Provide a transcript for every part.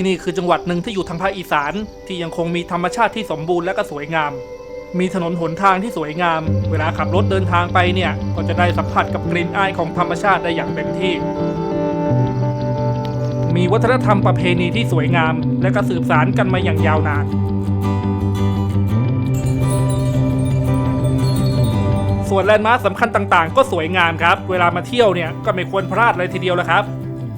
ที่นี่คือจังหวัดหนึ่งที่อยู่ทางภาคอีสาน ที่ยังคงมีธรรมชาติที่สมบูรณ์และก็สวยงาม มีถนนหนทางที่สวยงาม เวลาขับรถเดินทางไปเนี่ย ก็จะได้สัมผัสกับกลิ่นอายของธรรมชาติได้อย่างเต็มที่ มีวัฒนธรรมประเพณีที่สวยงาม และก็สืบสานกันมาอย่างยาวนานส่วนแลนด์มาร์คสำคัญต่างๆ ก็สวยงามครับ เวลามาเที่ยวเนี่ยก็ไม่ควรพลาดเลยทีเดียวละครับ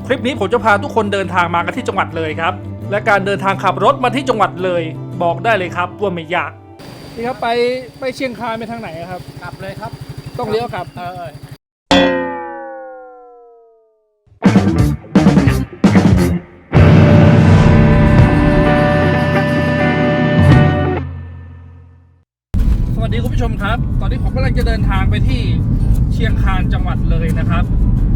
คลิปนี้ผมจะพาทุกคนเดินทางมากันที่จังหวัดเลยครับ และการเดินทางขับรถมาที่จังหวัดเลย บอกได้เลยครับว่าไม่ยากนี่ครับไปไปเชียงคานไปทางไหนครับ กลับเลยครับ ต้องเลี้ยวครับ เออสวัสดีคุณผู้ชมครับ ตอนนี้ผมกำลังจะเดินทางไปที่เชียงคานจังหวัดเลยนะครับ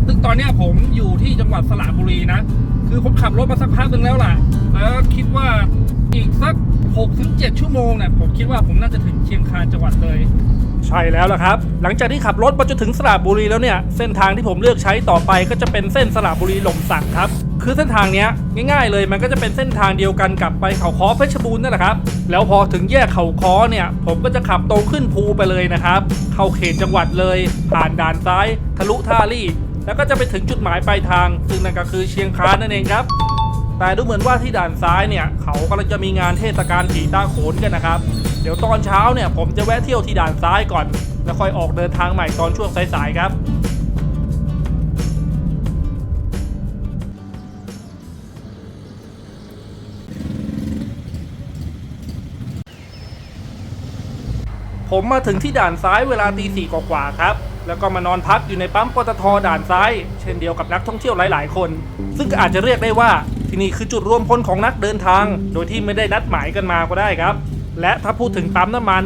ซึ่งตอนนี้ผมอยู่ที่จังหวัดสระบุรีนะ คือผมขับรถมาสักพักหนึ่งแล้วล่ะ แล้วคิดว่าอีกสัก6ถึง7ชั่วโมงเนี่ยผมคิดว่าผมน่าจะถึงเชียงคานจังหวัดเลย ใช่แล้วล่ะครับ หลังจากที่ขับรถมาจนถึงสระบุรีแล้วเนี่ย เส้นทางที่ผมเลือกใช้ต่อไปก็จะเป็นเส้นสระบุรีหล่มสักครับ คือเส้นทางเนี้ยง่ายๆเลยมันก็จะเป็นเส้นทางเดียวกันกับไปเขาค้อเพชรบูรณ์นั่นแหละครับ แล้วพอถึงแยกเขาค้อเนี่ยผมก็จะขับตรงขึ้นภูไปเลยนะครับ เข้าเขตจังหวัดเลย ผ่านด่านซ้าย ทะลุท่าลี่ แล้วก็จะไปถึงจุดหมายปลายทาง ซึ่งนั่นก็คือเชียงคานนั่นเองครับ แต่ดูเหมือนว่าที่ด่านซ้ายเนี่ย เขากำลังจะมีงานเทศกาลผีตาโขนกันนะครับ เดี๋ยวตอนเช้าเนี่ยผมจะแวะเที่ยวที่ด่านซ้ายก่อน แล้วค่อยออกเดินทางใหม่ตอนช่วงสายๆครับผมมาถึงที่ด่านซ้ายเวลาตีสี่กว่าๆครับ แล้วก็มานอนพักอยู่ในปั๊มปตทด่านซ้าย เช่นเดียวกับนักท่องเที่ยวหลาย ๆ คน ซึ่งอาจจะเรียกได้ว่าที่นี่คือจุดรวมพลของนักเดินทาง โดยที่ไม่ได้นัดหมายกันมาก็ได้ครับ และถ้าพูดถึงปั๊มน้ำมัน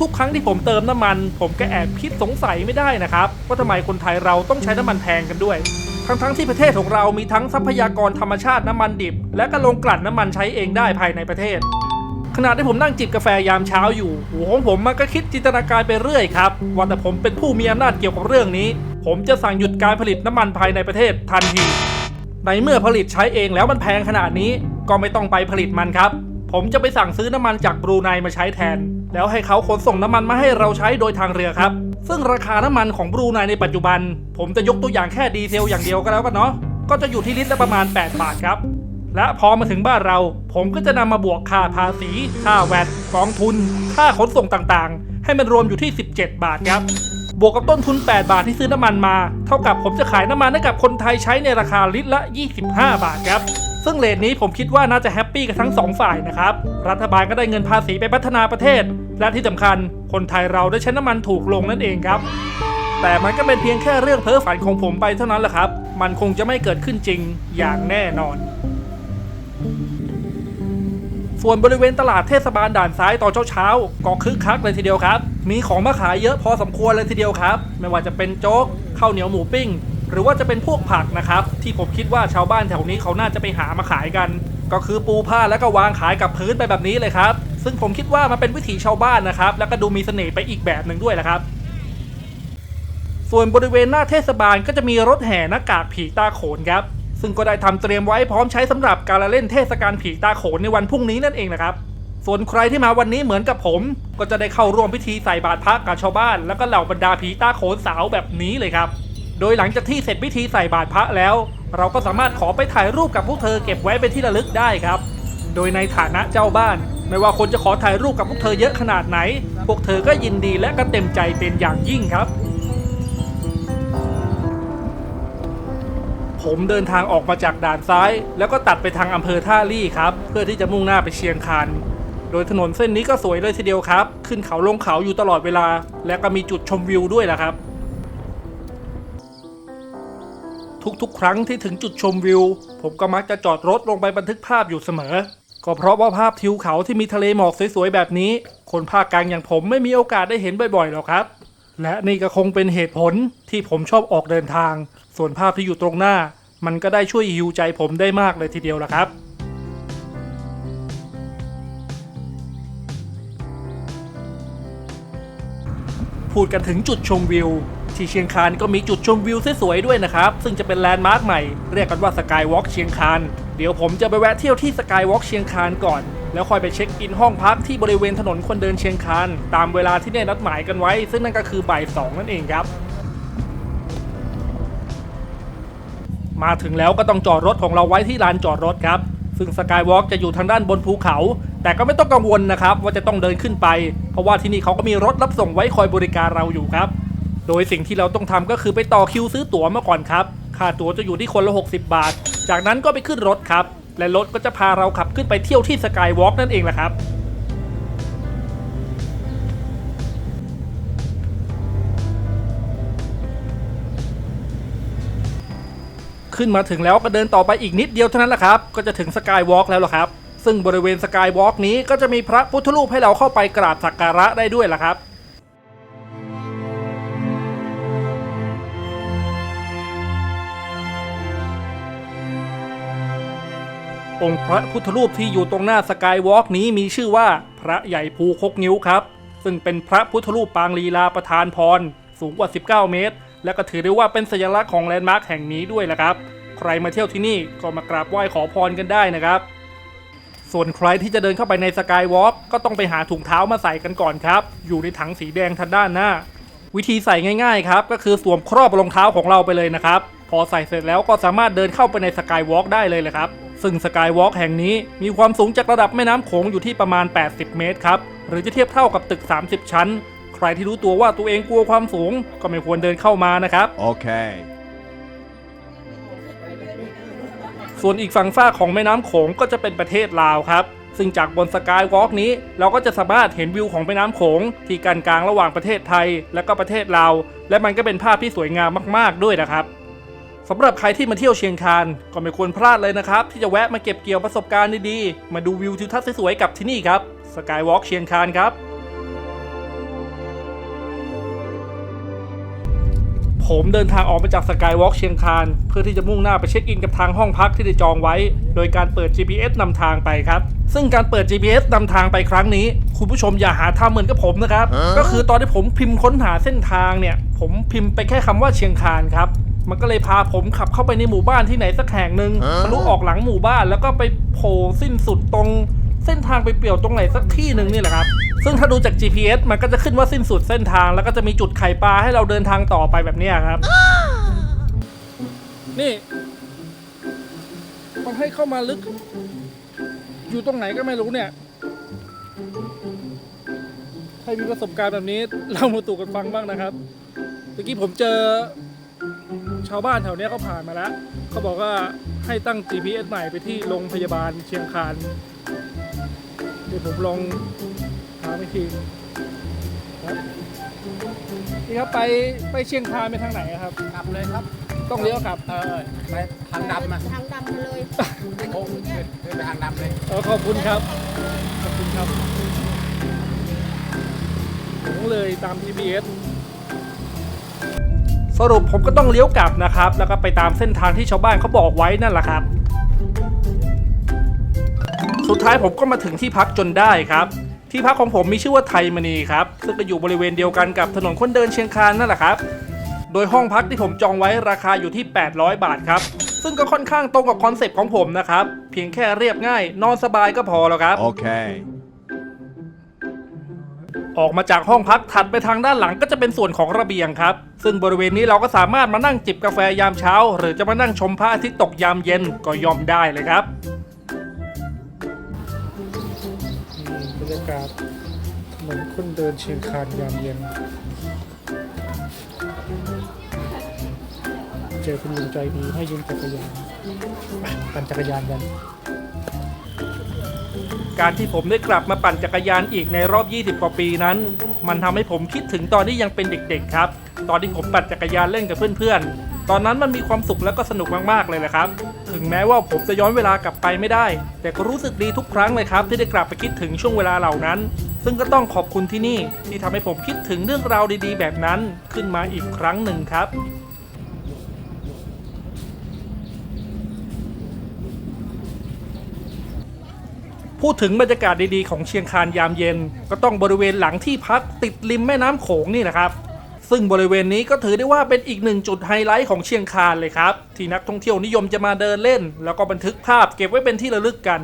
ทุก ๆ ครั้งที่ผมเติมน้ำมัน ผมก็แอบคิดสงสัยไม่ได้นะครับว่าทำไมคนไทยเราต้องใช้น้ำมันแพงกันด้วยทั้งๆที่ประเทศของเรามีทั้งทรัพยากรธรรมชาติน้ำมันดิบ และก็โรงกลั่นน้ำมันใช้เองได้ภายในประเทศ ณะที่ผมนั่งจิบกาแฟยามเช้าอยู่หัวของผมมันก็คิดจินตนาการไปเรื่อยครับว่าแต่ผมเป็นผู้มีอำนาจเกี่ยวกับเรื่องนี้ ผมจะสั่งหยุดการผลิตน้ำมันภายในประเทศทันทีในเมื่อผลิตใช้เองแล้วมันแพงขนาดนี้ก็ไม่ต้องไปผลิตมันครับ ผมจะไปสั่งซื้อน้ำมันจากบรูไนมาใช้แทน แล้วให้เขาขนส่งน้ำมันมาให้เราใช้โดยทางเรือครับ ซึ่งราคาน้ำมันของบรูไนในปัจจุบัน ผมจะยกตัวอย่างแค่ดีเซลอย่างเดียวก็แล้วกันเนาะก็จะอยู่ที่ลิตรละประมาณ 8 บาทครับ และพอมาถึงบ้านเรา ผมก็จะนำมาบวกค่าภาษี ค่าแวดกองทุน ค่าขนส่งต่างๆ ให้มันรวมอยู่ที่ 17 บาทครับ บวกกับต้นทุน 8 บาทที่ซื้อน้ำมันมา เท่ากับผมจะขายน้ำมันให้กับคนไทยใช้ในราคาลิตรละ 25 บาทครับ ซึ่งเลทนี้ผมคิดว่าน่าจะแฮปปี้กันทั้งสองฝ่ายนะครับ รัฐบาลก็ได้เงินภาษีไปพัฒนาประเทศ และที่สำคัญ คนไทยเราได้ใช้น้ำมันถูกลงนั่นเองครับแต่มันก็เป็นเพียงแค่เรื่องเพ้อฝันของผมไปเท่านั้นแหละครับ มันคงจะไม่เกิดขึ้นจริงอย่างแน่นอน ส่วนบริเวณตลาดเทศบาลด่านซ้ายตอนเช้าๆก็คึกคักเลยทีเดียวครับ มีของมาขายเยอะพอสมควรเลยทีเดียวครับ ไม่ว่าจะเป็นโจ๊กข้าวเหนียวหมูปิ้ง หรือว่าจะเป็นพวกผักนะครับ ที่ผมคิดว่าชาวบ้านแถวนี้เขาน่าจะไปหามาขายกัน ก็คือปูผ้าแล้วก็วางขายกับพื้นไปแบบนี้เลยครับ ซึ่งผมคิดว่ามันเป็นวิถีชาวบ้านนะครับ แล้วก็ดูมีเสน่ห์ไปอีกแบบหนึ่งด้วยแหละครับส่วนบริเวณหน้าเทศบาลก็จะมีรถแห่หน้ากากผีตาโขนครับ ซึ่งก็ได้ทำเตรียมไว้พร้อมใช้สำหรับการเล่นเทศกาลผีตาโขนในวันพรุ่งนี้นั่นเองนะครับ ส่วนใครที่มาวันนี้เหมือนกับผม ก็จะได้เข้าร่วมพิธีใส่บาตรพระกับชาวบ้าน แล้วก็เหล่าบรรดาผีตาโขนสาวแบบนี้เลยครับ โดยหลังจากที่เสร็จพิธีใส่บาตรพระแล้ว เราก็สามารถขอไปถ่ายรูปกับพวกเธอเก็บไว้เป็นที่ระลึกได้ครับ โดยในฐานะเจ้าบ้าน ไม่ว่าคนจะขอถ่ายรูปกับพวกเธอเยอะขนาดไหน พวกเธอก็ยินดีและก็เต็มใจเป็นอย่างยิ่งครับ ผมเดินทางออกมาจากด่านซ้าย แล้วก็ตัดไปทางอำเภอท่าลี่ครับ เพื่อที่จะมุ่งหน้าไปเชียงคานโดยถนนเส้นนี้ก็สวยเลยทีเดียวครับ ขึ้นเขาลงเขาอยู่ตลอดเวลา และก็มีจุดชมวิวด้วยล่ะครับ ทุกๆ ครั้งที่ถึงจุดชมวิว ผมก็มักจะจอดรถลงไปบันทึกภาพอยู่เสมอ ก็เพราะว่าภาพทิวเขาที่มีทะเลหมอกสวยๆแบบนี้ คนภาคกลางอย่างผมไม่มีโอกาสได้เห็นบ่อยๆหรอกครับ และนี่ก็คงเป็นเหตุผลที่ผมชอบออกเดินทาง ส่วนภาพที่อยู่ตรงหน้า มันก็ได้ช่วยฮิวใจผมได้มากเลยทีเดียวล่ะครับพูดกันถึงจุดชมวิว ที่เชียงคานก็มีจุดชมวิวสวยๆด้วยนะครับ ซึ่งจะเป็นแลนด์มาร์คใหม่ เรียกกันว่าสกายวอล์กเชียงคานเดี๋ยวผมจะไปแวะเที่ยวที่สกายวอล์กเชียงคานก่อน แล้วค่อยไปเช็คอินห้องพักที่บริเวณถนนคนเดินเชียงคานตามเวลาที่ได้นัดหมายกันไว้ ซึ่งนั่นก็คือบ่ายสองนั่นเองครับ มาถึงแล้วก็ต้องจอดรถของเราไว้ที่ลานจอดรถครับ ซึ่งสกายวอล์กจะอยู่ทางด้านบนภูเขา แต่ก็ไม่ต้องกังวลนะครับ ว่าจะต้องเดินขึ้นไป เพราะว่าที่นี่เขาก็มีรถรับส่งไว้คอยบริการเราอยู่ครับ โดยสิ่งที่เราต้องทำก็คือไปต่อคิวซื้อตั๋วมาก่อนครับ ค่าตั๋วจะอยู่ที่คนละ 60 บาท จากนั้นก็ไปขึ้นรถครับ และรถก็จะพาเราขับขึ้นไปเที่ยวที่สกายวอล์กนั่นเองแหละครับ ขึ้นมาถึงแล้วก็เดินต่อไปอีกนิดเดียวเท่านั้นแหละครับ ก็จะถึงสกายวอล์กแล้วล่ะครับ ซึ่งบริเวณสกายวอล์กนี้ก็จะมีพระพุทธรูปให้เราเข้าไปกราบสักการะได้ด้วยล่ะครับองค์พระพุทธรูปที่อยู่ตรงหน้าสกายวอล์กนี้มีชื่อว่าพระใหญ่ภูคกนิ้วครับ ซึ่งเป็นพระพุทธรูปปางลีลาประธานพร สูงกว่า 19 เมตร และก็ถือได้ว่าเป็นสัญลักษณ์ของแลนด์มาร์คแห่งนี้ด้วยแหละครับ ใครมาเที่ยวที่นี่ก็มากราบไหว้ขอพรกันได้นะครับ ส่วนใครที่จะเดินเข้าไปในสกายวอล์กก็ต้องไปหาถุงเท้ามาใส่กันก่อนครับ อยู่ในถังสีแดงทางด้านหน้า วิธีใส่ง่ายๆครับก็คือสวมครอบรองเท้าของเราไปเลยนะครับพอใส่เสร็จแล้วก็สามารถเดินเข้าไปในสกายวอล์กได้เลยเลยครับ ซึ่งสกายวอล์กแห่งนี้มีความสูงจากระดับแม่น้ำโขงอยู่ที่ประมาณ 80 เมตรครับ หรือจะเทียบเท่ากับตึก 30 ชั้น ใครที่รู้ตัวว่าตัวเองกลัวความสูง ก็ไม่ควรเดินเข้ามานะครับ Okay. ส่วนอีกฝั่งฝ้ากของแม่น้ำโขงก็จะเป็นประเทศลาวครับ ซึ่งจากบนสกายวอล์กนี้ เราก็จะสามารถเห็นวิวของแม่น้ำโขงที่กันกลางระหว่างประเทศไทย และก็ประเทศลาว และมันก็เป็นภาพที่สวยงามมาก ๆ ด้วยนะครับสำหรับใครที่มาเที่ยวเชียงคานก็ไม่ควรพลาดเลยนะครับ ที่จะแวะมาเก็บเกี่ยวประสบการณ์ดีๆมาดูวิวทิวทัศน์สวยๆกับที่นี่ครับสกายวอล์กเชียงคานครับ ผมเดินทางออกมาจากสกายวอล์กเชียงคานเพื่อที่จะมุ่งหน้าไปเช็คอินกับทางห้องพักที่ได้จองไว้ โดยการเปิด GPS นำทางไปครับ ซึ่งการเปิด GPS นำทางไปครั้งนี้ คุณผู้ชมอย่าหาทำเหมือนกับผมนะครับ ก็คือตอนที่ผมพิมพ์ค้นหาเส้นทางเนี่ย ผมพิมพ์ไปแค่คำว่าเชียงคานครับมันก็เลยพาผมขับเข้าไปในหมู่บ้านที่ไหนสักแห่งหนึ่งทะลุออกหลังหมู่บ้านแล้วก็ไปโผล่สิ้นสุดตรงเส้นทางไปเปลี่ยวตรงไหนสักที่หนึ่งนี่แหละครับ ซึ่งถ้าดูจาก GPS มันก็จะขึ้นว่าสิ้นสุดเส้นทาง แล้วก็จะมีจุดไข่ปลาให้เราเดินทางต่อไปแบบนี้ครับ นี่มันให้เข้ามาลึก อยู่ตรงไหนก็ไม่รู้เนี่ย ใครมีประสบการณ์แบบนี้เล่ามาตู่กันฟังบ้างนะครับเมื่อกี้ผมเจอ ชาวบ้านแถวนี้เขาผ่านมาแล้ว เขาบอกว่าให้ตั้ง GPS ใหม่ไปที่โรงพยาบาลเชียงคาน เดี๋ยวผมลองหาไปทีครับนี่ครับไปไปเชียงคานไปทางไหนอะครับ กลับเลยครับ ต้องเลี้ยวกลับ เออไปทางดำมาทางดำมาเลยโอ้เดินเดินไปทางดำเลยเออขอบคุณครับ ขอบคุณครับผมเลยตาม GPS สรุปผมก็ต้องเลี้ยวกลับนะครับ แล้วก็ไปตามเส้นทางที่ชาวบ้านเขาบอกไว้นั่นแหละครับ สุดท้ายผมก็มาถึงที่พักจนได้ครับ ที่พักของผมมีชื่อว่าไทยมณีครับซึ่งก็อยู่บริเวณเดียวกันกับถนนคนเดินเชียงคานนั่นแหละครับ โดยห้องพักที่ผมจองไว้ราคาอยู่ที่ 800 บาทครับ ซึ่งก็ค่อนข้างตรงกับคอนเซปต์ของผมนะครับ เพียงแค่เรียบง่าย นอนสบายก็พอแล้วครับ Okay. ออกมาจากห้องพักถัดไปทางด้านหลังก็จะเป็นส่วนของระเบียงครับ ซึ่งบริเวณนี้เราก็สามารถมานั่งจิบกาแฟยามเช้า หรือจะมานั่งชมพระอาทิตย์ตกยามเย็นก็ยอมได้เลยครับากาศเหมือนคนเดินเชียงคานยามเย็น เจอคุณลุงใจดีให้ยืมจักรยานปปั่นจักรยานกัน การที่ผมได้กลับมาปั่นจักรยานอีกในรอบ 20 กว่าปีนั้น มันทำให้ผมคิดถึงตอนที่ยังเป็นเด็กๆครับ ตอนที่ผมปั่นจักรยานเล่นกับเพื่อนๆ ตอนนั้นมันมีความสุขและก็สนุกมากๆเลยแหละครับ ถึงแม้ว่าผมจะย้อนเวลากลับไปไม่ได้ แต่ก็รู้สึกดีทุกครั้งเลยครับ ที่ได้กลับไปคิดถึงช่วงเวลาเหล่านั้น ซึ่งก็ต้องขอบคุณที่นี่ที่ทำให้ผมคิดถึงเรื่องราวดี ๆ แบบนั้นขึ้นมาอีกครั้งหนึ่งครับพูดถึงบรรยากาศดีๆของเชียงคานยามเย็น ก็ต้องบริเวณหลังที่พักติดริมแม่น้ำโขงนี่แหละครับ ซึ่งบริเวณนี้ก็ถือได้ว่าเป็นอีกหนึ่งจุดไฮไลท์ของเชียงคานเลยครับ ที่นักท่องเที่ยวนิยมจะมาเดินเล่น แล้วก็บันทึกภาพเก็บไว้เป็นที่ระลึกกัน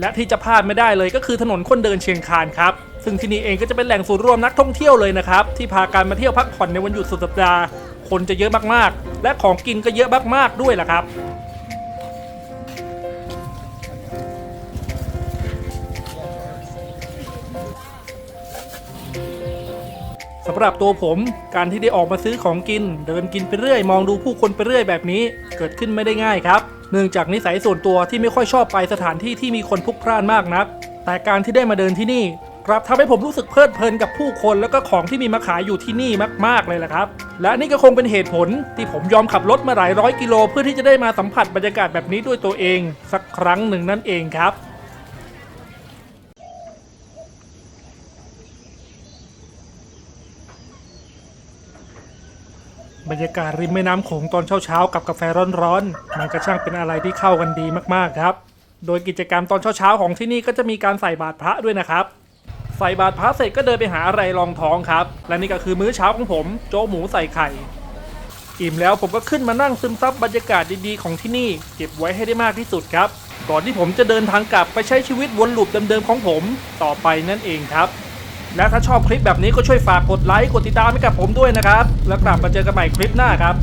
และที่จะพลาดไม่ได้เลยก็คือถนนคนเดินเชียงคานครับ ซึ่งที่นี่เองก็จะเป็นแหล่งศูนย์รวมนักท่องเที่ยวเลยนะครับ ที่พาการมาเที่ยวพักผ่อนในวันหยุดสุดสัปดาห์ คนจะเยอะมากๆ และของกินก็เยอะมากๆด้วยล่ะครับ สำหรับตัวผมการที่ได้ออกมาซื้อของกิน เดินกินไปเรื่อย มองดูผู้คนไปเรื่อยแบบนี้ เกิดขึ้นไม่ได้ง่ายครับ เนื่องจากนิสัยส่วนตัวที่ไม่ค่อยชอบไปสถานที่ที่มีคนพลุกพล่านมากนัก แต่การที่ได้มาเดินที่นี่กลับทำให้ผมรู้สึกเพลิดเพลินกับผู้คนแล้วก็ของที่มีมาขายอยู่ที่นี่มาก ๆ เลยแหละครับ และนี่ก็คงเป็นเหตุผลที่ผมยอมขับรถมาหลายร้อยกิโลเพื่อที่จะได้มาสัมผัสบรรยากาศแบบนี้ด้วยตัวเอง สักครั้งหนึ่งนั่นเองครับ บรรยากาศริมแม่น้ำโขงตอนเช้าๆกับกาแฟร้อนๆมันก็ช่างเป็นอะไรที่เข้ากันดีมากๆครับ โดยกิจกรรมตอนเช้าๆของที่นี่ก็จะมีการใส่บาตรพระด้วยนะครับ ใส่บาตรพระเสร็จก็เดินไปหาอะไรรองท้องครับ และนี่ก็คือมื้อเช้าของผมโจ๊กหมูใส่ไข่ อิ่มแล้วผมก็ขึ้นมานั่งซึมซับบรรยากาศดีๆของที่นี่ เก็บไว้ให้ได้มากที่สุดครับ ก่อนที่ผมจะเดินทางกลับไปใช้ชีวิตวนลูปเดิมๆของผม ต่อไปนั่นเองครับ และถ้าชอบคลิปแบบนี้ก็ช่วยฝากกดไลค์กดติดตามให้กับผมด้วยนะครับ แล้วกลับมาเจอกันใหม่คลิปหน้าครับ